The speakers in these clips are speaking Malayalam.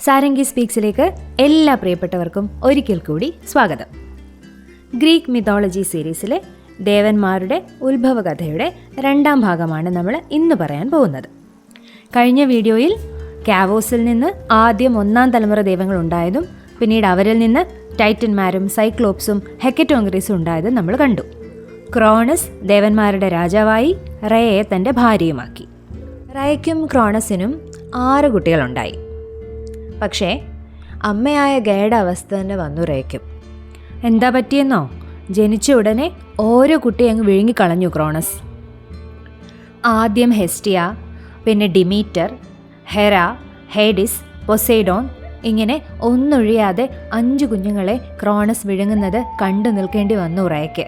സാരംഗി സ്പീക്സിലേക്ക് എല്ലാ പ്രിയപ്പെട്ടവർക്കും ഒരിക്കൽ കൂടി സ്വാഗതം. ഗ്രീക്ക് മിത്തോളജി സീരീസിലെ ദേവന്മാരുടെ ഉത്ഭവകഥയുടെ രണ്ടാം ഭാഗമാണ് നമ്മൾ ഇന്ന് പറയാൻ പോകുന്നത്. കഴിഞ്ഞ വീഡിയോയിൽ കാവോസിൽ നിന്ന് ആദ്യം ഒന്നാം തലമുറ ദൈവങ്ങൾ ഉണ്ടായതും പിന്നീട് അവരിൽ നിന്ന് ടൈറ്റന്മാരും സൈക്ലോപ്സും ഹെക്കറ്റോങ്ക്രീസും ഉണ്ടായതും നമ്മൾ കണ്ടു. ക്രോണസ് ദേവന്മാരുടെ രാജാവായി റയയെ തന്റെ ഭാര്യയുമാക്കി. റയയ്ക്കും ക്രോണസിനും ആറ് കുട്ടികളുണ്ടായി. പക്ഷേ അമ്മയായ ഗയുടെ അവസ്ഥ തന്നെ വന്നു റേക്കും. എന്താ പറ്റിയെന്നോ? ജനിച്ച ഉടനെ ഓരോ കുട്ടി അങ്ങ് വിഴുങ്ങിക്കളഞ്ഞു ക്രോണസ്. ആദ്യം ഹെസ്റ്റിയ പിന്നെ ഡിമീറ്റർ ഹെറ ഹേഡിസ് പൊസൈഡോൺ ഇങ്ങനെ ഒന്നൊഴിയാതെ അഞ്ചു കുഞ്ഞുങ്ങളെ ക്രോണസ് വിഴുങ്ങുന്നത് കണ്ടു നിൽക്കേണ്ടി വന്നു റേക്ക്.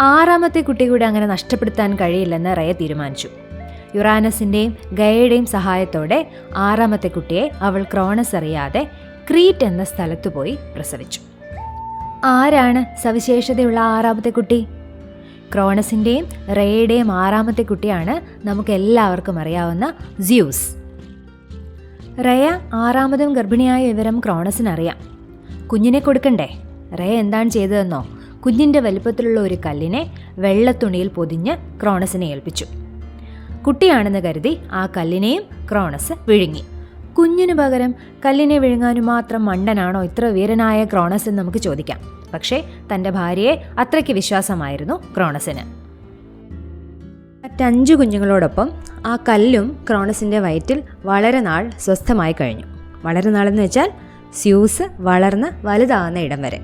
ആറാമത്തെ കുട്ടി കൂടി അങ്ങനെ നഷ്ടപ്പെടുത്താൻ കഴിയില്ലെന്ന് റയ തീരുമാനിച്ചു. യുറാനസിന്റെയും ഗയയുടെയും സഹായത്തോടെ ആറാമത്തെ കുട്ടിയെ അവൾ ക്രോണസ് അറിയാതെ ക്രീറ്റ് എന്ന സ്ഥലത്തു പോയി പ്രസവിച്ചു. ആരാണ് സവിശേഷതയുള്ള ആറാമത്തെ കുട്ടി? ക്രോണസിന്റെയും റേയുടെയും ആറാമത്തെ കുട്ടിയാണ് നമുക്ക് എല്ലാവർക്കും അറിയാവുന്ന സ്യൂസ്. റയ ആറാമതും ഗർഭിണിയായ വിവരം ക്രോണസിനറിയാം. കുഞ്ഞിനെ കൊടുക്കണ്ടേ? റയ എന്താണ് ചെയ്തതെന്നോ? കുഞ്ഞിന്റെ വലുപ്പത്തിലുള്ള ഒരു കല്ലിനെ വെള്ളത്തുണിയിൽ പൊതിഞ്ഞ് ക്രോണസിനെ ഏൽപ്പിച്ചു. കുട്ടിയാണെന്ന് കരുതി ആ കല്ലിനെയും ക്രോണസ് വിഴുങ്ങി. കുഞ്ഞിനു പകരം കല്ലിനെ വിഴുങ്ങാനും മാത്രം മണ്ടനാണോ ഇത്ര വീരനായ ക്രോണസ് എന്ന് നമുക്ക് ചോദിക്കാം. പക്ഷേ തന്റെ ഭാര്യയെ അത്രയ്ക്ക് വിശ്വാസമായിരുന്നു ക്രോണസിന്. മറ്റഞ്ചു കുഞ്ഞുങ്ങളോടൊപ്പം ആ കല്ലും ക്രോണസിന്റെ വയറ്റിൽ വളരെ നാൾ സ്വസ്ഥമായി കഴിഞ്ഞു. വളരെ നാളെന്ന് വെച്ചാൽ സ്യൂസ് വളർന്ന് വലുതാകുന്ന ഇടം വരെ.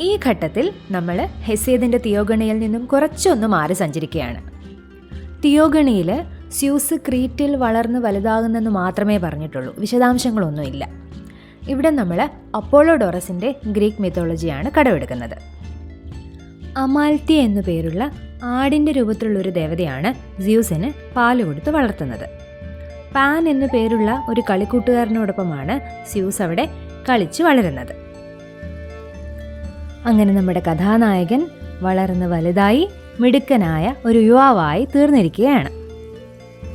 ഈ ഘട്ടത്തിൽ നമ്മൾ ഹെസേദിന്റെ തിയോഗണയിൽ നിന്നും കുറച്ചൊന്ന് മാറി സഞ്ചരിക്കുകയാണ്. തിയോഗണിയിൽ സ്യൂസ് ക്രീറ്റിൽ വളർന്ന് വലുതാകുന്നെന്ന് മാത്രമേ പറഞ്ഞിട്ടുള്ളൂ. വിശദാംശങ്ങളൊന്നുമില്ല. ഇവിടെ നമ്മൾ അപ്പോളോഡോറസിന്റെ ഗ്രീക്ക് മിത്തോളജിയാണ് കടമെടുക്കുന്നത്. അമാൽത്തി എന്നു പേരുള്ള ആടിന്റെ രൂപത്തിലുള്ള ഒരു ദേവതയാണ് സ്യൂസിന് പാൽ കൊടുത്ത് വളർത്തുന്നത്. പാൻ എന്നു പേരുള്ള ഒരു കളിക്കൂട്ടുകാരനോടൊപ്പമാണ് സ്യൂസ് അവിടെ കളിച്ച് വളരുന്നത്. അങ്ങനെ നമ്മുടെ കഥാനായകൻ വളർന്ന് വലുതായി മിടുക്കനായ ഒരു യുവാവായി തീർന്നിരിക്കുകയാണ്.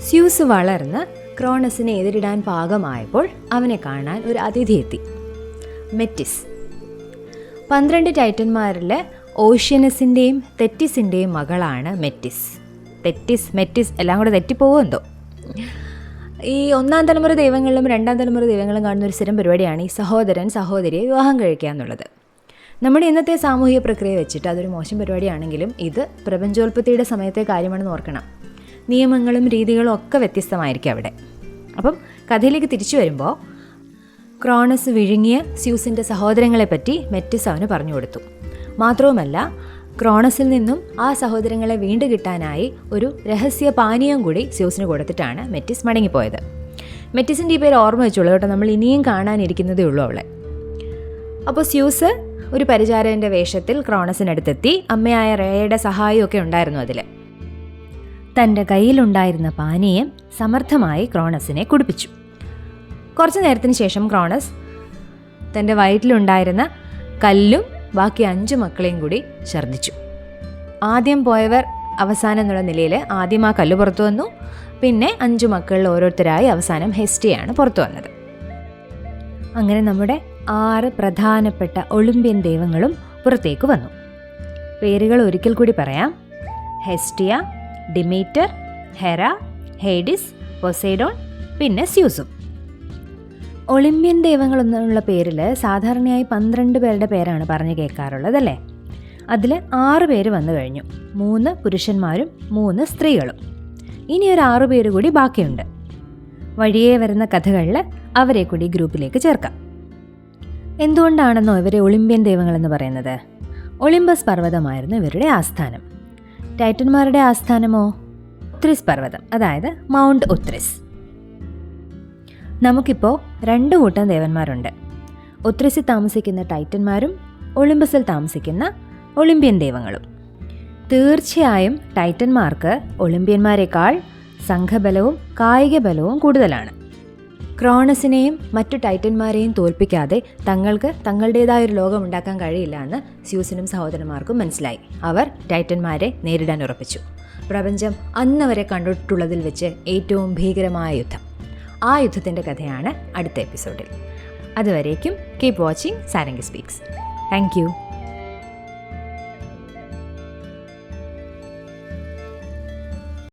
സ്യൂസ് വളർന്ന് ക്രോണസിനെ എതിരിടാൻ പാകമായപ്പോൾ അവനെ കാണാൻ ഒരു അതിഥി എത്തി. മെറ്റിസ്. പന്ത്രണ്ട് ടൈറ്റന്മാരിലെ ഓഷ്യനസിന്റെയും തെറ്റിസിന്റെയും മകളാണ് മെറ്റിസ്. തെറ്റിസ് മെറ്റിസ് എല്ലാം കൂടെ തെറ്റിപ്പോകുമെന്തോ ഈ ഒന്നാം തലമുറ ദൈവങ്ങളിലും രണ്ടാം തലമുറ ദൈവങ്ങളും കാണുന്ന ഒരു സ്ഥിരം പരിപാടിയാണ് ഈ സഹോദരൻ സഹോദരിയെ വിവാഹം കഴിക്കുക എന്നുള്ളത്. നമ്മുടെ ഇന്നത്തെ സാമൂഹിക പ്രക്രിയ വെച്ചിട്ട് അതൊരു മോശം പരിപാടിയാണെങ്കിലും ഇത് പ്രപഞ്ചോൽപത്തിയുടെ സമയത്തെ കാര്യമാണെന്ന് ഓർക്കണം. നിയമങ്ങളും രീതികളും ഒക്കെ വ്യത്യസ്തമായിരിക്കും അവിടെ. അപ്പം കഥയിലേക്ക് തിരിച്ചു വരുമ്പോൾ ക്രോണസ് വിഴുങ്ങിയ സ്യൂസിന്റെ സഹോദരങ്ങളെപ്പറ്റി മെറ്റിസ് അവന് പറഞ്ഞു കൊടുത്തു. മാത്രവുമല്ല ക്രോണസിൽ നിന്നും ആ സഹോദരങ്ങളെ വീണ്ടു കിട്ടാനായി ഒരു രഹസ്യ പാനീയം കൂടി സ്യൂസിന് കൊടുത്തിട്ടാണ് മെറ്റിസ് മടങ്ങിപ്പോയത്. മെറ്റിസിന്റെ ഈ പേര് ഓർമ്മ വെച്ചോളൂ കേട്ടോ നമ്മൾ ഇനിയും കാണാനിരിക്കുന്നതേ ഉള്ളൂ അവളെ. അപ്പോൾ സ്യൂസ് ഒരു പരിചാരകന്റെ വേഷത്തിൽ ക്രോണസിനടുത്തെത്തി അമ്മയായ റേയുടെ സഹായമൊക്കെ ഉണ്ടായിരുന്നു അതിൽ തന്റെ കയ്യിലുണ്ടായിരുന്ന പാനീയം സമർത്ഥമായി ക്രോണസിനെ കുടിപ്പിച്ചു. കുറച്ചു നേരത്തിന് ശേഷം ക്രോണസ് തന്റെ വയറ്റിലുണ്ടായിരുന്ന കല്ലും ബാക്കി അഞ്ചു മക്കളെയും കൂടി ഛർദ്ദിച്ചു. ആദ്യം പോയവർ അവസാനം എന്നുള്ള നിലയിൽ ആദ്യം ആ കല്ല് പുറത്തു വന്നു. പിന്നെ അഞ്ചു മക്കളിൽ ഓരോരുത്തരായി അവസാനം ഹെസ്റ്റിയാണ് പുറത്തു വന്നത്. അങ്ങനെ നമ്മുടെ ആറ് പ്രധാനപ്പെട്ട ഒളിമ്പ്യൻ ദൈവങ്ങളും പുറത്തേക്ക് വന്നു. പേരുകൾ ഒരിക്കൽ കൂടി പറയാം. ഹെസ്റ്റിയ ഡിമീറ്റർ ഹെറ ഹേഡിസ് പൊസൈഡോൺ പിന്നെ സ്യൂസും. ഒളിമ്പ്യൻ ദൈവങ്ങൾ എന്നുള്ള പേരിൽ സാധാരണയായി പന്ത്രണ്ട് പേരുടെ പേരാണ് പറഞ്ഞു കേൾക്കാറുള്ളത് അല്ലേ? അതിൽ ആറ് പേര് വന്നു കഴിഞ്ഞു. മൂന്ന് പുരുഷന്മാരും മൂന്ന് സ്ത്രീകളും. ഇനി ഒരു ആറു പേര് കൂടി ബാക്കിയുണ്ട്. വഴിയേ വരുന്ന കഥകളിൽ അവരെ കൂടി ഗ്രൂപ്പിലേക്ക് ചേർക്കാം. എന്തുകൊണ്ടാണെന്നോ ഇവരെ ഒളിമ്പ്യൻ ദൈവങ്ങളെന്ന് പറയുന്നത്? ഒളിമ്പസ് പർവതമായിരുന്നു ഇവരുടെ ആസ്ഥാനം. ടൈറ്റന്മാരുടെ ആസ്ഥാനമോ? ഉത്രിസ് പർവതം അതായത് മൗണ്ട് ഉത്രിസ്. നമുക്കിപ്പോൾ രണ്ട് കൂട്ടം ദേവന്മാരുണ്ട്. ഉത്രിസിൽ താമസിക്കുന്ന ടൈറ്റന്മാരും ഒളിമ്പസിൽ താമസിക്കുന്ന ഒളിമ്പ്യൻ ദൈവങ്ങളും. തീർച്ചയായും ടൈറ്റന്മാർക്ക് ഒളിമ്പ്യന്മാരെക്കാൾ സംഘബലവും കായിക ബലവും കൂടുതലാണ്. ക്രോണസിനെയും മറ്റു ടൈറ്റന്മാരെയും തോൽപ്പിക്കാതെ തങ്ങൾക്ക് തങ്ങളുടേതായ ഒരു ലോകം ഉണ്ടാക്കാൻ കഴിയില്ല എന്ന് സ്യൂസിനും സഹോദരന്മാർക്കും മനസ്സിലായി. അവർ ടൈറ്റന്മാരെ നേരിടാൻ ഉറപ്പിച്ചു. പ്രപഞ്ചം അന്ന് വരെ കണ്ടിട്ടുള്ളതിൽ വെച്ച് ഏറ്റവും ഭീകരമായ യുദ്ധം. ആ യുദ്ധത്തിന്റെ കഥയാണ് അടുത്ത എപ്പിസോഡിൽ. അതുവരേക്കും keep watching Sarangi speaks thank